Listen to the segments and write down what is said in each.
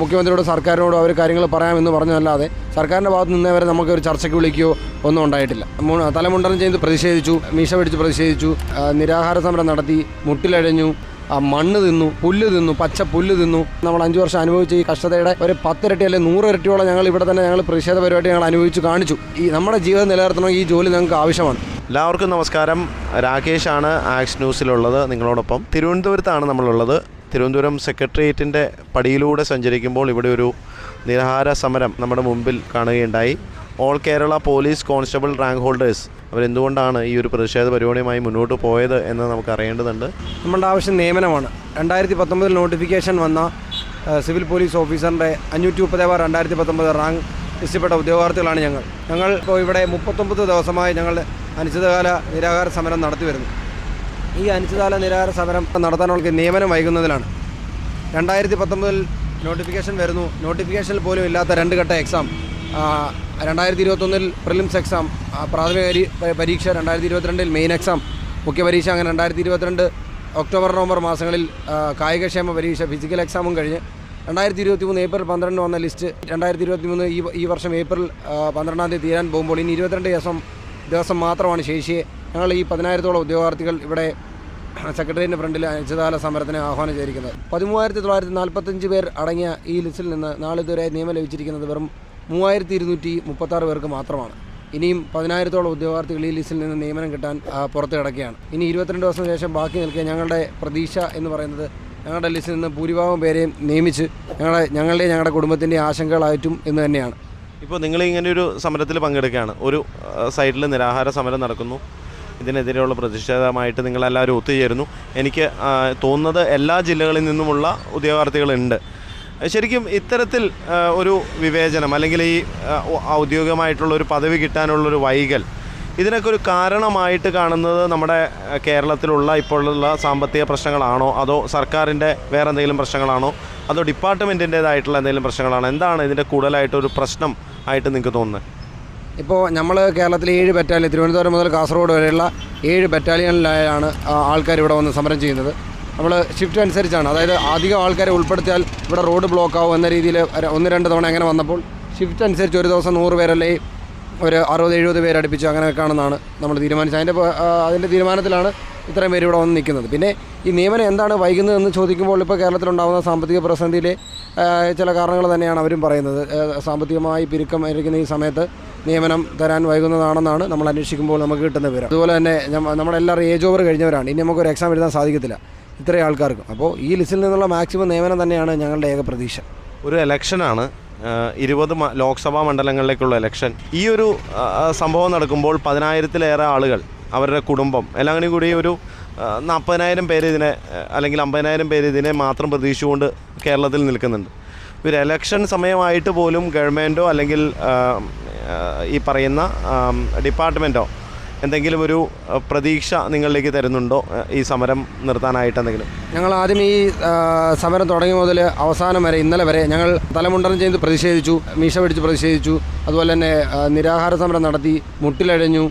മുഖ്യമന്ത്രിയോട് സർക്കാരിനോടും അവർ കാര്യങ്ങൾ പറയാമെന്ന് പറഞ്ഞതല്ലാതെ സർക്കാരിന്റെ ഭാഗത്ത് നിന്നേ വരെ നമുക്ക് ഒരു ചർച്ചയ്ക്ക് വിളിക്കുകയോ ഒന്നും ഉണ്ടായിട്ടില്ല. തലമുണ്ടനം ചെയ്ത് പ്രതിഷേധിച്ചു മീശ പിടിച്ച് പ്രതിഷേധിച്ചു നിരാഹാര സമരം നടത്തി മുട്ടിലഴഞ്ഞു മണ്ണ് തിന്നു പുല്ല് തിന്നു പച്ച പുല്ല് തിന്നു. നമ്മൾ അഞ്ച് വർഷം അനുഭവിച്ച ഈ കഷ്ടതയുടെ ഒരു പത്തിരട്ടി അല്ലെങ്കിൽ നൂറിരട്ടിയോളം ഞങ്ങൾ ഇവിടെ തന്നെ ഞങ്ങൾ പ്രതിഷേധ പരിപാടി ഞങ്ങൾ അനുഭവിച്ചു കാണിച്ചു. ഈ നമ്മുടെ ജീവിതം നിലനിർത്തണമെങ്കിൽ ഈ ജോലി ഞങ്ങൾക്ക് ആവശ്യമാണ്. എല്ലാവർക്കും നമസ്കാരം. രാകേഷാണ് ആക്സ് ന്യൂസിലുള്ളത് നിങ്ങളോടൊപ്പം. തിരുവനന്തപുരത്താണ് നമ്മളുള്ളത്. തിരുവനന്തപുരം സെക്രട്ടേറിയറ്റിന്റെ പടിയിലൂടെ സഞ്ചരിക്കുമ്പോൾ ഇവിടെ ഒരു നിരാഹാര സമരം നമ്മുടെ മുമ്പിൽ കാണുകയുണ്ടായി. All Kerala police constable rank holders അവരെന്തുകൊണ്ടാണ് ഈ ഒരു പ്രതിഷേധ പരിപാടിയുമായി മുന്നോട്ട് പോയത് എന്ന് നമുക്ക് അറിയേണ്ടതുണ്ട്. നമ്മളുടെ ആവശ്യം നിയമനമാണ്. രണ്ടായിരത്തി പത്തൊമ്പതിൽ നോട്ടിഫിക്കേഷൻ വന്ന സിവിൽ പോലീസ് ഓഫീസറിന്റെ അഞ്ഞൂറ്റി മുപ്പത് ബാർ രണ്ടായിരത്തി പത്തൊമ്പത് റാങ്ക് ലിസ്റ്റിൽപ്പെട്ട ഉദ്യോഗാർത്ഥികളാണ് ഞങ്ങൾ. ഞങ്ങൾ ഇപ്പോൾ ഇവിടെ മുപ്പത്തൊമ്പത് ദിവസമായി ഞങ്ങൾ അനിശ്ചിതകാല നിരാഹാര സമരം നടത്തി വരുന്നു. ഈ അനിശ്ചിതകാല നിരാഹാര സമരം നടത്താനുള്ള നിയമനം വൈകുന്നതിലാണ്. രണ്ടായിരത്തി പത്തൊമ്പതിൽ നോട്ടിഫിക്കേഷൻ വരുന്നു നോട്ടിഫിക്കേഷനിൽ പോലും ഇല്ലാത്ത രണ്ട് ഘട്ട എക്സാം രണ്ടായിരത്തി ഇരുപത്തൊന്നിൽ പ്രിലിംസ് എക്സാം പ്രാഥമിക പരീക്ഷ രണ്ടായിരത്തി ഇരുപത്തിരണ്ടിൽ മെയിൻ എക്സാം മുഖ്യ പരീക്ഷ അങ്ങനെ രണ്ടായിരത്തി ഇരുപത്തിരണ്ട് ഒക്ടോബർ നവംബർ മാസങ്ങളിൽ കായികക്ഷേമ പരീക്ഷ ഫിസിക്കൽ എക്സാമും കഴിഞ്ഞ്. രണ്ടായിരത്തി ഇരുപത്തി മൂന്ന് ഏപ്രിൽ പന്ത്രണ്ട് വന്ന ലിസ്റ്റ് രണ്ടായിരത്തി ഇരുപത്തി മൂന്ന് ഈ ഈ വർഷം ഏപ്രിൽ പന്ത്രണ്ടാം തീയതി തീരാൻ പോകുമ്പോൾ ഇനി ഇരുപത്തിരണ്ട് ദിവസം ദിവസം മാത്രമാണ് ശേഷിയെ ഞങ്ങൾ ഈ പതിനായിരത്തോളം ഉദ്യോഗാർത്ഥികൾ ഇവിടെ സെക്രട്ടേറിയറ്റിന്റെ ഫ്രണ്ടിൽ അനിശ്ചിതകാല സമരത്തിന് ആഹ്വാനം ചെയ്തിരിക്കുന്നത്. പതിമൂവായിരത്തി തൊള്ളായിരത്തി നാൽപ്പത്തഞ്ച് പേർ അടങ്ങിയ ഈ ലിസ്റ്റിൽ നിന്ന് നാളിതുവരെ നിയമം ലഭിച്ചിരിക്കുന്നത് വെറും മൂവായിരത്തി ഇരുന്നൂറ്റി മുപ്പത്താറ് പേർക്ക് മാത്രമാണ്. ഇനിയും പതിനായിരത്തോളം ഉദ്യോഗാർത്ഥികൾ ഈ ലിസ്റ്റിൽ നിന്ന് നിയമനം കിട്ടാൻ പുറത്ത് കിടക്കുകയാണ് ഇനി ഇരുപത്തിരണ്ട് ദിവസം ശേഷം ബാക്കി നിൽക്കുക ഞങ്ങളുടെ പ്രതീക്ഷ എന്ന് പറയുന്നത് ഞങ്ങളുടെ ലിസ്റ്റിൽ നിന്ന് ഭൂരിഭാഗം പേരെയും നിയമിച്ച് ഞങ്ങളെ ഞങ്ങളുടെ ഞങ്ങളുടെ കുടുംബത്തിന്റെ ആശങ്കകളായിട്ടും എന്ന് തന്നെയാണ്. ഇപ്പോൾ നിങ്ങൾ ഇങ്ങനെ ഒരു സമരത്തിൽ പങ്കെടുക്കുകയാണ്. ഒരു സൈഡിൽ നിരാഹാര സമരം നടക്കുന്നു. ഇതിനെതിരെയുള്ള പ്രതിഷേധമായിട്ട് നിങ്ങളെല്ലാവരും ഒത്തുചേരുന്നു. എനിക്ക് തോന്നുന്നത് എല്ലാ ജില്ലകളിൽ നിന്നുമുള്ള ഉദ്യോഗാർത്ഥികളുണ്ട്. ശരിക്കും ഇത്തരത്തിൽ ഒരു വിവേചനം അല്ലെങ്കിൽ ഈ ഔദ്യോഗികമായിട്ടുള്ള ഒരു പദവി കിട്ടാനുള്ളൊരു വൈകൽ ഇതിനൊക്കെ ഒരു കാരണമായിട്ട് കാണുന്നത് നമ്മുടെ കേരളത്തിലുള്ള ഇപ്പോഴുള്ള സാമ്പത്തിക പ്രശ്നങ്ങളാണോ? അതോ സർക്കാരിന്റെ വേറെ എന്തെങ്കിലും പ്രശ്നങ്ങളാണോ? അതോ ഡിപ്പാർട്ട്മെന്റിന്റേതായിട്ടുള്ള എന്തെങ്കിലും പ്രശ്നങ്ങളാണോ? എന്താണ് ഇതിന്റെ കൂടുതലായിട്ടൊരു പ്രശ്നം ആയിട്ട് നിങ്ങൾക്ക് തോന്നുന്നത്? ഇപ്പോൾ നമ്മൾ കേരളത്തിലെ ഏഴ് ബറ്റാലിയൻ തിരുവനന്തപുരം മുതൽ കാസർഗോഡ് വരെയുള്ള ഏഴ് ബറ്റാലിയനിലായാണ് ആൾക്കാർ ഇവിടെ വന്ന് സമരം ചെയ്യുന്നത്. നമ്മൾ ഷിഫ്റ്റ് അനുസരിച്ചാണ്. അതായത് അധികം ആൾക്കാരെ ഉൾപ്പെടുത്തിയാൽ ഇവിടെ റോഡ് ബ്ലോക്ക് ആവും എന്ന രീതിയിൽ ഒന്ന് രണ്ട് തവണ അങ്ങനെ വന്നപ്പോൾ ഷിഫ്റ്റ് അനുസരിച്ച് ഒരു ദിവസം നൂറ് പേരല്ലേ ഒരു അറുപത് എഴുപത് പേര് അടുപ്പിച്ച് അങ്ങനെ കാണുന്നതാണ് നമ്മൾ തീരുമാനിച്ചത്. അതിന്റെ അതിന്റെ തീരുമാനത്തിലാണ് ഇത്രയും പേര് ഇവിടെ വന്ന് നിൽക്കുന്നത്. പിന്നെ ഈ നിയമനം എന്താണ് വൈകുന്നതെന്ന് ചോദിക്കുമ്പോൾ ഇപ്പോൾ കേരളത്തിലുണ്ടാകുന്ന സാമ്പത്തിക പ്രതിസന്ധിയിലെ ചില കാരണങ്ങൾ തന്നെയാണ് അവരും പറയുന്നത്. സാമ്പത്തികമായി പിരുക്കം ഇരിക്കുന്ന ഈ സമയത്ത് നിയമനം തരാൻ വൈകുന്നതാണെന്നാണ് നമ്മൾ അന്വേഷിക്കുമ്പോൾ നമുക്ക് കിട്ടുന്ന വിവരം. അതുപോലെ തന്നെ നമ്മളെല്ലാവരും ഏജ് ഓവർ കഴിഞ്ഞവരാണ്. ഇനി നമുക്കൊരു എക്സാം എഴുതാൻ സാധിക്കത്തില്ല. ഇത്രയും ആൾക്കാർക്കും. അപ്പോൾ ഈ ലിസ്റ്റിൽ നിന്നുള്ള മാക്സിമം നിയമനം തന്നെയാണ് ഞങ്ങളുടെ ഏക പ്രതീക്ഷ. ഒരു ഇലക്ഷനാണ് ഇരുപത് ലോക്സഭാ മണ്ഡലങ്ങളിലേക്കുള്ള ഇലക്ഷൻ ഈ ഒരു സംഭവം നടക്കുമ്പോൾ പതിനായിരത്തിലേറെ ആളുകൾ അവരുടെ കുടുംബം എല്ലാം കൂടി ഒരു നാൽപ്പതിനായിരം പേര് ഇതിനെ അല്ലെങ്കിൽ അമ്പതിനായിരം പേര് ഇതിനെ മാത്രം പ്രതീക്ഷിച്ചുകൊണ്ട് കേരളത്തിൽ നിൽക്കുന്നുണ്ട്. ഒരു എലക്ഷൻ സമയമായിട്ട് പോലും ഗവൺമെന്റോ അല്ലെങ്കിൽ ഈ പറയുന്ന ഡിപ്പാർട്ട്മെന്റോ എന്തെങ്കിലും ഒരു പ്രതീക്ഷ നിങ്ങളിലേക്ക് തരുന്നുണ്ടോ? ഈ സമരം നിർത്താനായിട്ട് എന്തെങ്കിലും? ഞങ്ങൾ ആദ്യം ഈ സമരം തുടങ്ങിയ മുതൽ അവസാനം വരെ ഇന്നലെ വരെ ഞങ്ങൾ തലമുണ്ടനം ചെയ്ത് പ്രതിഷേധിച്ചു മീശ പിടിച്ച് പ്രതിഷേധിച്ചു അതുപോലെ തന്നെ നിരാഹാര സമരം നടത്തി മുട്ടിലഴഞ്ഞു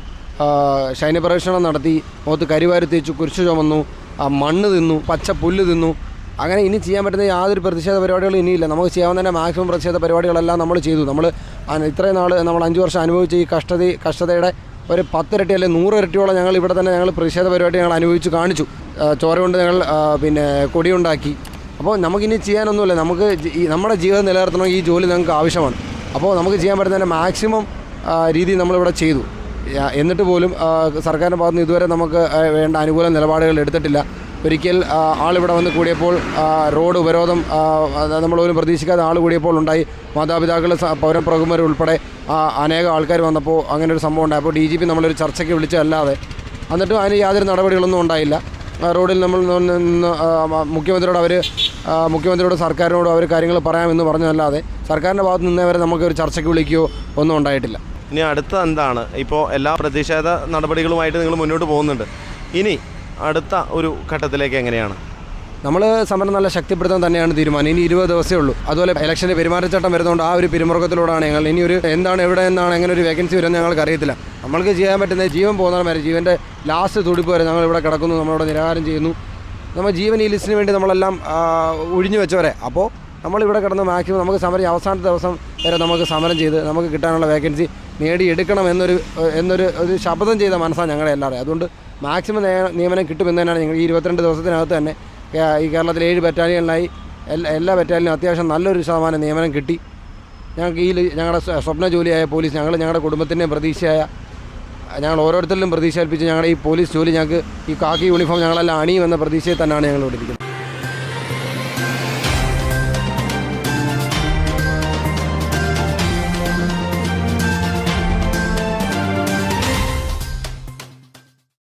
ശൈനപ്രവേഷണം നടത്തി മുഖത്ത് കരിവാരി തേച്ചു കുരിശു ചുമന്നു മണ്ണ് തിന്നു പച്ച പുല്ല് തിന്നു. അങ്ങനെ ഇനി ചെയ്യാൻ പറ്റുന്ന യാതൊരു പ്രതിഷേധ പരിപാടികളും ഇനിയില്ല. നമുക്ക് ചെയ്യാവുന്ന തന്നെ മാക്സിമം പ്രതിഷേധ പരിപാടികളെല്ലാം നമ്മൾ ചെയ്തു. നമ്മൾ ഇത്രയും നാൾ നമ്മൾ അഞ്ച് വർഷം അനുഭവിച്ച ഈ കഷ്ടത കഷ്ടതയുടെ ഒരു പത്തിരട്ടി അല്ലെങ്കിൽ നൂറിരട്ടിയോളം ഞങ്ങൾ ഇവിടെ തന്നെ ഞങ്ങൾ പ്രതിഷേധ പരിപാടി ഞങ്ങൾ അനുഭവിച്ച് കാണിച്ചു. ചോര കൊണ്ട് ഞങ്ങൾ പിന്നെ കൊടിയുണ്ടാക്കി. അപ്പോൾ നമുക്കിനി ചെയ്യാനൊന്നുമില്ല. നമുക്ക് ഈ നമ്മുടെ ജീവിതം നിലനിർത്തണമെങ്കിൽ ഈ ജോലി ഞങ്ങൾക്ക് ആവശ്യമാണ്. അപ്പോൾ നമുക്ക് ചെയ്യാൻ പറ്റുന്നതിന്റെ മാക്സിമം രീതി നമ്മളിവിടെ ചെയ്തു. എന്നിട്ട് പോലും സർക്കാരിന്റെ ഭാഗത്ത് നിന്ന് ഇതുവരെ നമുക്ക് വേണ്ട അനുകൂല നിലപാടുകൾ എടുത്തിട്ടില്ല. ഒരിക്കൽ ആളിവിടെ വന്ന് കൂടിയപ്പോൾ റോഡ് ഉപരോധം നമ്മളൊരു പ്രതീക്ഷിക്കാതെ ആൾ കൂടിയപ്പോൾ ഉണ്ടായി. മാതാപിതാക്കൾ പൗരപ്രമുഖർ അനേകം ആൾക്കാർ വന്നപ്പോൾ അങ്ങനെ ഒരു സംഭവം ഉണ്ടായി അപ്പോൾ ഡി ജി പി നമ്മളൊരു ചർച്ചയ്ക്ക് വിളിച്ചതല്ലാതെ എന്നിട്ടും അതിന് യാതൊരു നടപടികളൊന്നും ഉണ്ടായില്ല. റോഡിൽ നമ്മൾ മുഖ്യമന്ത്രിയോട് അവർ മുഖ്യമന്ത്രിയോട് സർക്കാരിനോട് അവർ കാര്യങ്ങൾ പറയാമെന്ന് പറഞ്ഞതല്ലാതെ സർക്കാരിന്റെ ഭാഗത്ത് നിന്നേ വരെ നമുക്ക് ഒരു ചർച്ചയ്ക്ക് വിളിക്കുകയോ ഒന്നും ഉണ്ടായിട്ടില്ല. ഇനി അടുത്ത എന്താണ്? ഇപ്പോൾ എല്ലാ പ്രതിഷേധ നടപടികളുമായിട്ട് നിങ്ങൾ മുന്നോട്ട് പോകുന്നുണ്ട്. ഇനി അടുത്ത ഒരു ഘട്ടത്തിലേക്ക് എങ്ങനെയാണ്? നമ്മൾ സമരം നല്ല ശക്തിപ്പെടുത്താൻ തന്നെയാണ് തീരുമാനം. ഇനി ഇരുപത് ദിവസമേ ഉള്ളൂ. അതുപോലെ ഇലക്ഷന്റെ പെരുമാറ്റച്ചട്ടം വരുന്നതുകൊണ്ട് ആ ഒരു പിരിമുറുക്കത്തിലൂടെയാണ് ഞങ്ങൾ ഇനി ഒരു എന്താണ് എവിടെ നിന്നാണ് എങ്ങനെ ഒരു വേക്കൻസി വരുന്നത് ഞങ്ങൾക്ക് അറിയത്തില്ല. നമ്മൾക്ക് ചെയ്യാൻ പറ്റുന്ന ജീവൻ പോകുന്ന വരെ ജീവന്റെ ലാസ്റ്റ് തുടിപ്പ് വരെ ഞങ്ങൾ ഇവിടെ കിടക്കുന്നു നമ്മളിവിടെ നിരാഹാരം ചെയ്യുന്നു. നമ്മൾ ജീവൻ ഈ ലിസ്റ്റിന് വേണ്ടി നമ്മളെല്ലാം ഒഴിഞ്ഞു വെച്ചവരെ. അപ്പോൾ നമ്മളിവിടെ കിടന്ന് മാക്സിമം നമുക്ക് സമരം അവസാന ദിവസം വരെ നമുക്ക് സമരം ചെയ്ത് നമുക്ക് കിട്ടാനുള്ള വേക്കൻസി നേടിയെടുക്കണം എന്നൊരു എന്നൊരു ഒരു ശബ്ദം ചെയ്ത മനസ്സാണ് ഞങ്ങളുടെ എല്ലാവരും അതുകൊണ്ട് മാക്സിമം നിയമനം കിട്ടുമെന്ന് തന്നെയാണ് ഞങ്ങൾ ഈ ഇരുപത്തിരണ്ട് ദിവസത്തിനകത്ത് തന്നെ ഈ കേരളത്തിൽ ഏഴ് ബറ്റാലിയനിലായി എല്ലാ എല്ലാ ബറ്റാലിയനും അത്യാവശ്യം നല്ലൊരു ശതമാനം നിയമനം കിട്ടി. ഞങ്ങൾക്ക് ഈ ഞങ്ങളുടെ സ്വ- സ്വപ്ന ജോലിയായ പോലീസ് ഞങ്ങൾ ഞങ്ങളുടെ കുടുംബത്തിന്റെയും പ്രതീക്ഷയായ ഞങ്ങൾ ഓരോരുത്തരിലും പ്രതീക്ഷ ഏൽപ്പിച്ച് ഞങ്ങളുടെ ഈ പോലീസ് ജോലി ഞങ്ങൾക്ക് ഈ കാക്കി യൂണിഫോം ഞങ്ങളെല്ലാം അണിയുമെന്ന പ്രതീക്ഷയിൽ തന്നെയാണ് ഞങ്ങൾ ഇവിടെ ഇരിക്കുന്നത്.